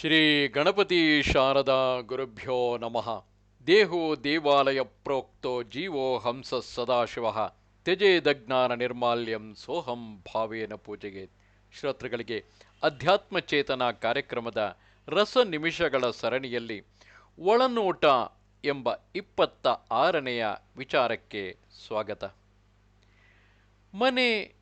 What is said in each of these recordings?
ಶ್ರೀ ಗಣಪತಿ ಶಾರದಾ ಗುರುಭ್ಯೋ ನಮಃ. ದೇಹೋ ದೇವಾಲಯ ಪ್ರೋಕ್ತೋ ಜೀವೋ ಹಂಸ ಸದಾಶಿವ. ತ್ಯಜೇದಜ್ಞಾನ ನಿರ್ಮಾಲ್ಯಂ ಸೋಹಂ ಭಾವೇನ ಪೂಜೆಗೆ. ಶ್ರೋತೃಗಳಿಗೆ ಅಧ್ಯಾತ್ಮ ಚೇತನ ಕಾರ್ಯಕ್ರಮದ ರಸ ನಿಮಿಷಗಳ ಸರಣಿಯಲ್ಲಿ ಒಳನೋಟ ಎಂಬ ಇಪ್ಪತ್ತ ಆರನೆಯ ವಿಚಾರಕ್ಕೆ ಸ್ವಾಗತ. ಮನೆ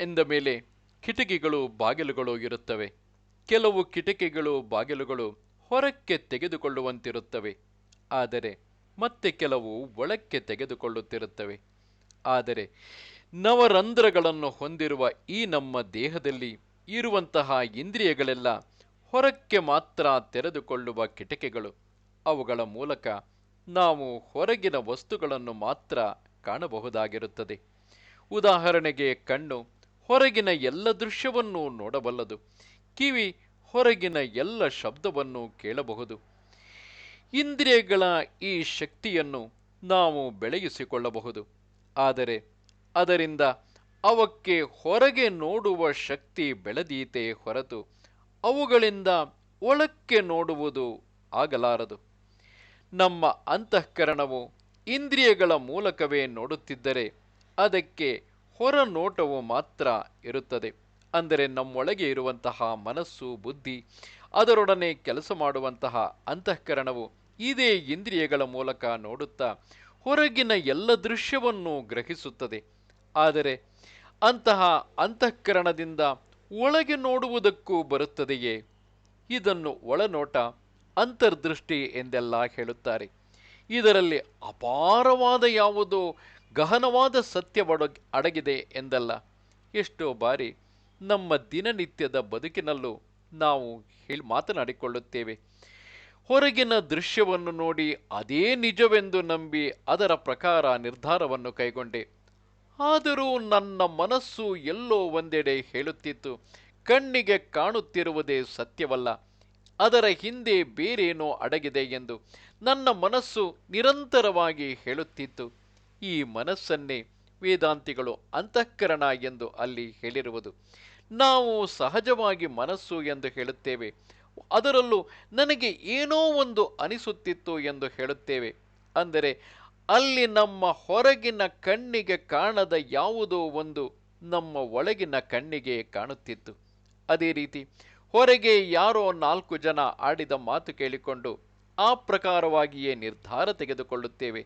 ಎಂದ ಮೇಲೆ ಕಿಟಕಿಗಳು ಬಾಗಿಲುಗಳು ಇರುತ್ತವೆ. ಕೆಲವು ಕಿಟಕಿಗಳು ಬಾಗಿಲುಗಳು ಹೊರಕ್ಕೆ ತೆಗೆದುಕೊಳ್ಳುವಂತಿರುತ್ತವೆ. ಆದರೆ ಮತ್ತೆ ಕೆಲವು ಒಳಕ್ಕೆ ತೆಗೆದುಕೊಳ್ಳುತ್ತಿರುತ್ತವೆ. ಆದರೆ ನವರಂಧ್ರಗಳನ್ನು ಹೊಂದಿರುವ ಈ ನಮ್ಮ ದೇಹದಲ್ಲಿ ಇರುವಂತಹ ಇಂದ್ರಿಯಗಳೆಲ್ಲ ಹೊರಕ್ಕೆ ಮಾತ್ರ ತೆರೆದುಕೊಳ್ಳುವ ಕಿಟಕಿಗಳು. ಅವುಗಳ ಮೂಲಕ ನಾವು ಹೊರಗಿನ ವಸ್ತುಗಳನ್ನು ಮಾತ್ರ ಕಾಣಬಹುದಾಗಿರುತ್ತದೆ. ಉದಾಹರಣೆಗೆ ಕಣ್ಣು ಹೊರಗಿನ ಎಲ್ಲ ದೃಶ್ಯವನ್ನು ನೋಡಬಲ್ಲದು. ಕಿವಿ ಹೊರಗಿನ ಎಲ್ಲ ಶಬ್ದವನ್ನು ಕೇಳಬಹುದು. ಇಂದ್ರಿಯಗಳ ಈ ಶಕ್ತಿಯನ್ನು ನಾವು ಬೆಳೆಯಿಸಿಕೊಳ್ಳಬಹುದು ಆದರೆ ಅದರಿಂದ ಅವಕ್ಕೆ ಹೊರಗೆ ನೋಡುವ ಶಕ್ತಿ ಬೆಳೆದೀತೆ ಹೊರತು ಅವುಗಳಿಂದ ಒಳಕ್ಕೆ ನೋಡುವುದು ಆಗಲಾರದು. ನಮ್ಮ ಅಂತಃಕರಣವು ಇಂದ್ರಿಯಗಳ ಮೂಲಕವೇ ನೋಡುತ್ತಿದ್ದರೆ ಅದಕ್ಕೆ ಹೊರನೋಟವು ಮಾತ್ರ ಇರುತ್ತದೆ. ಅಂದರೆ ನಮ್ಮೊಳಗೆ ಇರುವಂತಹ ಮನಸ್ಸು, ಬುದ್ಧಿ, ಅದರೊಡನೆ ಕೆಲಸ ಮಾಡುವಂತಹ ಅಂತಃಕರಣವು ಇದೇ ಇಂದ್ರಿಯಗಳ ಮೂಲಕ ನೋಡುತ್ತಾ ಹೊರಗಿನ ಎಲ್ಲ ದೃಶ್ಯವನ್ನು ಗ್ರಹಿಸುತ್ತದೆ. ಆದರೆ ಅಂತಹ ಅಂತಃಕರಣದಿಂದ ಒಳಗೆ ನೋಡುವುದಕ್ಕೂ ಬರುತ್ತದೆಯೇ? ಇದನ್ನು ಒಳನೋಟ, ಅಂತರ್ದೃಷ್ಟಿ ಎಂದೆಲ್ಲ ಹೇಳುತ್ತಾರೆ. ಇದರಲ್ಲಿ ಅಪಾರವಾದ ಯಾವುದೋ ಗಹನವಾದ ಸತ್ಯವಡ ಅಡಗಿದೆ ಎಂದಲ್ಲ. ಎಷ್ಟೋ ಬಾರಿ ನಮ್ಮ ದಿನನಿತ್ಯದ ಬದುಕಿನಲ್ಲೂ ನಾವು ಹೇಳಿ ಮಾತನಾಡಿಕೊಳ್ಳುತ್ತೇವೆ. ಹೊರಗಿನ ದೃಶ್ಯವನ್ನು ನೋಡಿ ಅದೇ ನಿಜವೆಂದು ನಂಬಿ ಅದರ ಪ್ರಕಾರ ನಿರ್ಧಾರವನ್ನು ಕೈಗೊಂಡೆ. ಆದರೂ ನನ್ನ ಮನಸ್ಸು ಎಲ್ಲೋ ಒಂದೆಡೆ ಹೇಳುತ್ತಿತ್ತು. ಕಣ್ಣಿಗೆ ಕಾಣುತ್ತಿರುವುದೇ ಸತ್ಯವಲ್ಲ. ಅದರ ಹಿಂದೆ ಬೇರೇನೋ ಅಡಗಿದೆ ಎಂದು ನನ್ನ ಮನಸ್ಸು ನಿರಂತರವಾಗಿ ಹೇಳುತ್ತಿತ್ತು. ಈ ಮನಸ್ಸನ್ನೇ ವೇದಾಂತಿಗಳು ಅಂತಃಕರಣ ಎಂದು ಅಲ್ಲಿ ಹೇಳಿರುವುದು. ನಾವು ಸಹಜವಾಗಿ ಮನಸ್ಸು ಎಂದು ಹೇಳುತ್ತೇವೆ. ಅದರಲ್ಲೂ ನನಗೆ ಏನೋ ಒಂದು ಅನಿಸುತ್ತಿತ್ತು ಎಂದು ಹೇಳುತ್ತೇವೆ. ಅಂದರೆ ಅಲ್ಲಿ ನಮ್ಮ ಹೊರಗಿನ ಕಣ್ಣಿಗೆ ಕಾಣದ ಯಾವುದೋ ಒಂದು ನಮ್ಮ ಒಳಗಿನ ಕಣ್ಣಿಗೆ ಕಾಣುತ್ತಿತ್ತು. ಅದೇ ರೀತಿ ಹೊರಗೆ ಯಾರೋ ನಾಲ್ಕು ಜನ ಆಡಿದ ಮಾತು ಕೇಳಿಕೊಂಡು ಆ ಪ್ರಕಾರವಾಗಿಯೇ ನಿರ್ಧಾರ ತೆಗೆದುಕೊಳ್ಳುತ್ತೇವೆ.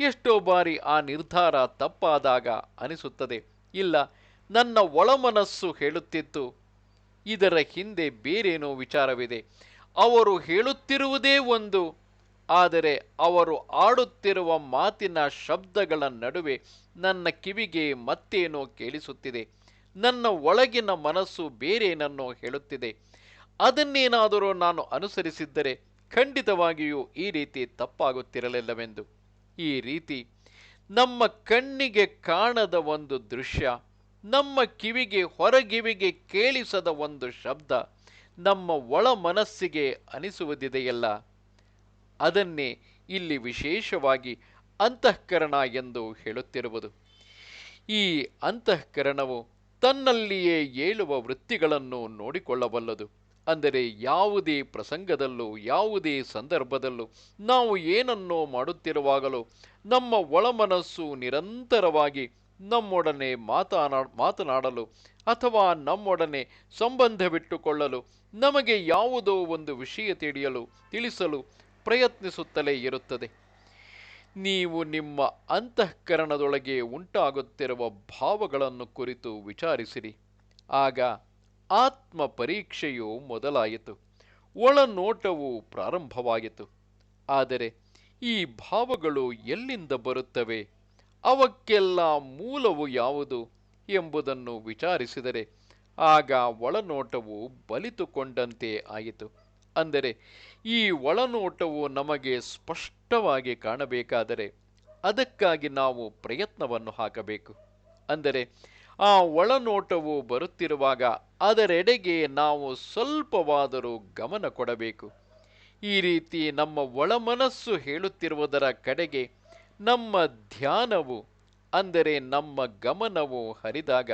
ಎಷ್ಟೋ ಬಾರಿ ಆ ನಿರ್ಧಾರ ತಪ್ಪಾದಾಗ ಅನಿಸುತ್ತದೆ. ಇಲ್ಲ, ನನ್ನ ಒಳಮನಸ್ಸು ಹೇಳುತ್ತಿತ್ತು. ಇದರ ಹಿಂದೆ ಬೇರೇನೋ ವಿಚಾರವಿದೆ. ಅವರು ಹೇಳುತ್ತಿರುವುದೇ ಒಂದು, ಆದರೆ ಅವರು ಆಡುತ್ತಿರುವ ಮಾತಿನ ಶಬ್ದಗಳ ನಡುವೆ ನನ್ನ ಕಿವಿಗೆ ಮತ್ತೇನೋ ಕೇಳಿಸುತ್ತಿದೆ. ನನ್ನ ಒಳಗಿನ ಮನಸ್ಸು ಬೇರೇನನ್ನೋ ಹೇಳುತ್ತಿದೆ. ಅದನ್ನೇನಾದರೂ ನಾನು ಅನುಸರಿಸಿದ್ದರೆ ಖಂಡಿತವಾಗಿಯೂ ಈ ರೀತಿ ತಪ್ಪಾಗುತ್ತಿರಲಿಲ್ಲವೆಂದು. ಈ ರೀತಿ ನಮ್ಮ ಕಣ್ಣಿಗೆ ಕಾಣದ ಒಂದು ದೃಶ್ಯ, ನಮ್ಮ ಕಿವಿಗೆ ಹೊರಗಿವಿಗೆ ಕೇಳಿಸದ ಒಂದು ಶಬ್ದ ನಮ್ಮ ಒಳ ಮನಸ್ಸಿಗೆ ಅನಿಸುವುದಿದೆಯಲ್ಲ. ಅದನ್ನೇ ಇಲ್ಲಿ ವಿಶೇಷವಾಗಿ ಅಂತಃಕರಣ ಎಂದು ಹೇಳುತ್ತಿರುವುದು. ಈ ಅಂತಃಕರಣವು ತನ್ನಲ್ಲಿಯೇ ಏಳುವ ವೃತ್ತಿಗಳನ್ನು ನೋಡಿಕೊಳ್ಳಬಲ್ಲದು. ಅಂದರೆ ಯಾವುದೇ ಪ್ರಸಂಗದಲ್ಲೂ, ಯಾವುದೇ ಸಂದರ್ಭದಲ್ಲೂ ನಾವು ಏನನ್ನೋ ಮಾಡುತ್ತಿರುವಾಗಲೂ ನಮ್ಮ ಒಳಮನಸ್ಸು ನಿರಂತರವಾಗಿ ನಮ್ಮೊಡನೆ ಮಾತನಾ, ಮಾತನಾಡಲು ಅಥವಾ ನಮ್ಮೊಡನೆ ಸಂಬಂಧವಿಟ್ಟುಕೊಳ್ಳಲು ನಮಗೆ ಯಾವುದೋ ಒಂದು ವಿಷಯ ತಿಳಿಯಲು, ತಿಳಿಸಲು ಪ್ರಯತ್ನಿಸುತ್ತಲೇ ಇರುತ್ತದೆ. ನೀವು ನಿಮ್ಮ ಅಂತಃಕರಣದೊಳಗೆ ಉಂಟಾಗುತ್ತಿರುವ ಭಾವಗಳನ್ನು ಕುರಿತು ವಿಚಾರಿಸಿರಿ. ಆಗ ಆತ್ಮ ಪರೀಕ್ಷೆಯು ಮೊದಲಾಯಿತು. ಒಳನೋಟವು ಪ್ರಾರಂಭವಾಯಿತು ಆದರೆ ಈ ಭಾವಗಳು ಎಲ್ಲಿಂದ ಬರುತ್ತವೆ? ಅವಕ್ಕೆಲ್ಲ ಮೂಲವು ಯಾವುದು ಎಂಬುದನ್ನು ವಿಚಾರಿಸಿದರೆ ಆಗ ಒಳನೋಟವು ಬಲಿತುಕೊಂಡಂತೆ ಆಯಿತು. ಅಂದರೆ ಈ ಒಳನೋಟವು ನಮಗೆ ಸ್ಪಷ್ಟವಾಗಿ ಕಾಣಬೇಕಾದರೆ ಅದಕ್ಕಾಗಿ ನಾವು ಪ್ರಯತ್ನವನ್ನು ಹಾಕಬೇಕು. ಅಂದರೆ ಆ ಒಳನೋಟವು ಬರುತ್ತಿರುವಾಗ ಅದರೆಡೆಗೆ ನಾವು ಸ್ವಲ್ಪವಾದರೂ ಗಮನ ಕೊಡಬೇಕು. ಈ ರೀತಿ ನಮ್ಮ ಒಳಮನಸ್ಸು ಹೇಳುತ್ತಿರುವುದರ ಕಡೆಗೆ ನಮ್ಮ ಧ್ಯಾನವು, ಅಂದರೆ ನಮ್ಮ ಗಮನವು ಹರಿದಾಗ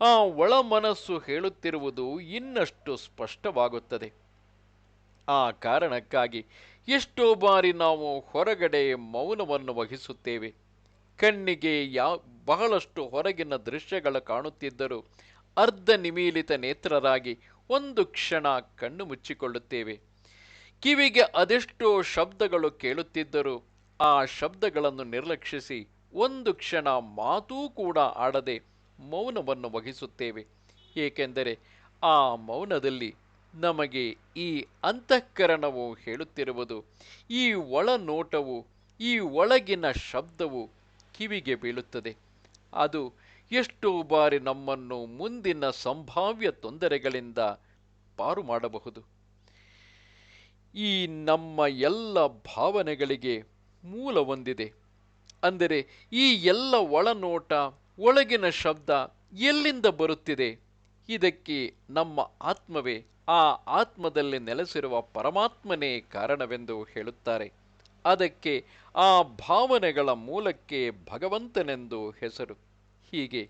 ಆ ಒಳಮನಸ್ಸು ಹೇಳುತ್ತಿರುವುದು ಇನ್ನಷ್ಟು ಸ್ಪಷ್ಟವಾಗುತ್ತದೆ. ಆ ಕಾರಣಕ್ಕಾಗಿ ಎಷ್ಟೋ ಬಾರಿ ನಾವು ಹೊರಗಡೆ ಮೌನವನ್ನು ವಹಿಸುತ್ತೇವೆ. ಕಣ್ಣಿಗೆ ಯಾ ಬಹಳಷ್ಟು ಹೊರಗಿನ ದೃಶ್ಯಗಳ ಕಾಣುತ್ತಿದ್ದರೂ ಅರ್ಧ ನಿಮೀಲಿತ ನೇತ್ರರಾಗಿ ಒಂದು ಕ್ಷಣ ಕಣ್ಣು ಮುಚ್ಚಿಕೊಳ್ಳುತ್ತೇವೆ. ಕಿವಿಗೆ ಅದೆಷ್ಟೋ ಶಬ್ದಗಳು ಕೇಳುತ್ತಿದ್ದರೂ ಆ ಶಬ್ದಗಳನ್ನು ನಿರ್ಲಕ್ಷಿಸಿ ಒಂದು ಕ್ಷಣ ಮಾತೂ ಕೂಡ ಆಡದೆ ಮೌನವನ್ನು ವಹಿಸುತ್ತೇವೆ. ಏಕೆಂದರೆ ಆ ಮೌನದಲ್ಲಿ ನಮಗೆ ಈ ಅಂತಃಕರಣವು ಹೇಳುತ್ತಿರುವುದು, ಈ ಒಳನೋಟವು, ಈ ಒಳಗಿನ ಶಬ್ದವು ಕಿವಿಗೆ ಬೀಳುತ್ತದೆ. ಅದು ಎಷ್ಟೋ ಬಾರಿ ನಮ್ಮನ್ನು ಮುಂದಿನ ಸಂಭಾವ್ಯ ತೊಂದರೆಗಳಿಂದ ಪಾರು ಮಾಡಬಹುದು. ಈ ನಮ್ಮ ಎಲ್ಲ ಭಾವನೆಗಳಿಗೆ ಮೂಲ ಹೊಂದಿದೆ. ಅಂದರೆ ಈ ಎಲ್ಲ ಒಳನೋಟ, ಒಳಗಿನ ಶಬ್ದ ಎಲ್ಲಿಂದ ಬರುತ್ತಿದೆ? ಇದಕ್ಕೆ ನಮ್ಮ ಆತ್ಮವೇ ಆ ಆತ್ಮದಲ್ಲಿ ನೆಲೆಸಿರುವ ಪರಮಾತ್ಮನೇ ಕಾರಣವೆಂದು ಹೇಳುತ್ತಾರೆ. ಅದಕ್ಕೆ ಆ ಭಾವನೆಗಳ ಮೂಲಕ್ಕೆ ಭಗವಂತನೆಂದು ಹೆಸರು. ಹೀಗೆ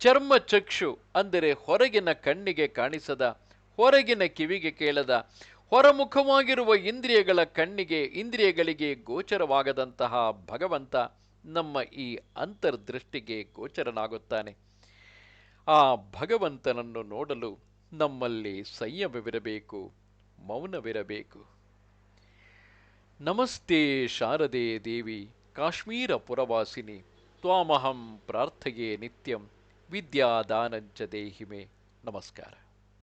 ಚರ್ಮ ಚಕ್ಷು ಅಂದರೆ ಹೊರಗಿನ ಕಣ್ಣಿಗೆ ಕಾಣಿಸದ, ಹೊರಗಿನ ಕಿವಿಗೆ ಕೇಳದ, ಹೊರಮುಖವಾಗಿರುವ ಇಂದ್ರಿಯಗಳ ಕಣ್ಣಿಗೆ ಇಂದ್ರಿಯಗಳಿಗೆ ಗೋಚರವಾಗದಂತಹ ಭಗವಂತ ನಮ್ಮ ಈ ಅಂತರ್ದೃಷ್ಟಿಗೆ ಗೋಚರನಾಗುತ್ತಾನೆ. ಆ ಭಗವಂತನನ್ನು ನೋಡಲು ನಮ್ಮಲ್ಲಿ ಸಂಯಮವಿರಬೇಕು, ಮೌನವಿರಬೇಕು. नमस्ते शारदे देवि काश्मीरपुरवासिनि त्वामहं प्रार्थये नित्यं विद्यादानञ्च देहि मे। नमस्कारः।